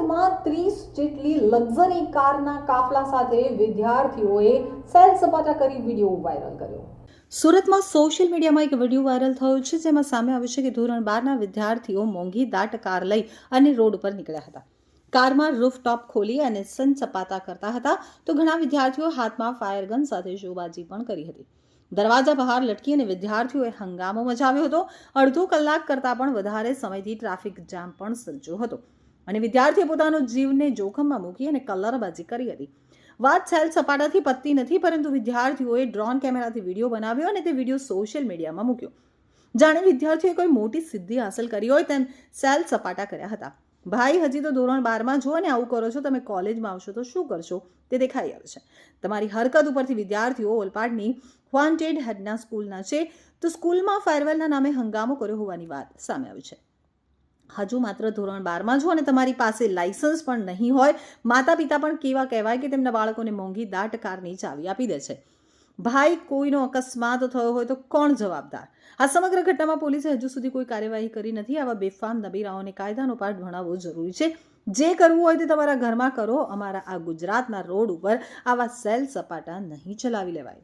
સુરતમાં ત્રીસ જેટલી લક્ઝરી કારના કાફલા સાથે વિદ્યાર્થીઓએ સેલ સપાટા કરી વીડિયો વાયરલ કર્યો. સુરતમાં સોશિયલ મીડિયામાં એક વીડિયો વાયરલ થયો છે, જેમાં સામે આવ્યું છે કે ધોરણ બારના વિદ્યાર્થીઓ મોંઘી દાટ કાર લઈ અને રોડ ઉપર નીકળ્યા હતા. કારમાં રૂફટોપ ખોલી અને સન સપાટા કરતા હતા, તો ઘણા વિદ્યાર્થીઓ હાથમાં ફાયર ગન સાથે શોબાજી પણ કરી હતી. દરવાજા બહાર લટકી અને વિદ્યાર્થીઓએ હંગામો મચાવ્યો હતો. અડધો કલાક કરતાં પણ વધારે સમયથી ટ્રાફિક જામ પણ સર્જ્યો હતો. અને વિદ્યાર્થીએ પોતાનો જીવને જોખમમાં મૂકી અને કલરબાજી કરી હતી. વાત સેલ સપાટાથી પતતી નથી, પરંતુ વિદ્યાર્થીઓએ ડ્રોન કેમેરાથી વીડિયો બનાવ્યો અને તે વીડિયો સોશિયલ મીડિયામાં મૂક્યો. જાણે વિદ્યાર્થીઓએ કોઈ મોટી સિદ્ધિ હાંસલ કરી હોય તેમ સેલ સપાટા કર્યા હતા. ભાઈ, હજી તો ધોરણ બારમાં છો અને આવું કરો છો, તમે કોલેજમાં આવશો તો શું કરશો? તે દેખાઈ આવે છે. તમારી હરકત ઉપરથી વિદ્યાર્થીઓ ઓલપાડની વોન્ટેડ હેડના સ્કૂલના છે, તો સ્કૂલમાં ફેરવેલના નામે હંગામો કર્યો હોવાની વાત સામે આવી છે. હજુ માત્ર ધોરણ બારમાં છો અને તમારી પાસે લાયસન્સ પણ નહીં હોય. માતા પિતા પણ કેવા કહેવાય કે તેમના બાળકોને મોંઘી દાટ કારની ચાવી આપી દે છે. ભાઈ, કોઈનો અકસ્માત થયો હોય તો કોણ જવાબદાર? આ સમગ્ર ઘટનામાં પોલીસે હજુ સુધી કોઈ કાર્યવાહી કરી નથી. આવા બેફામ નબીરાઓને કાયદાનો પાઠ ભણાવવો જરૂરી છે. જે કરવું હોય તે તમારા ઘરમાં કરો. અમારા આ ગુજરાતના રોડ ઉપર આવા સેલ સપાટા નહીં ચલાવી લેવાય.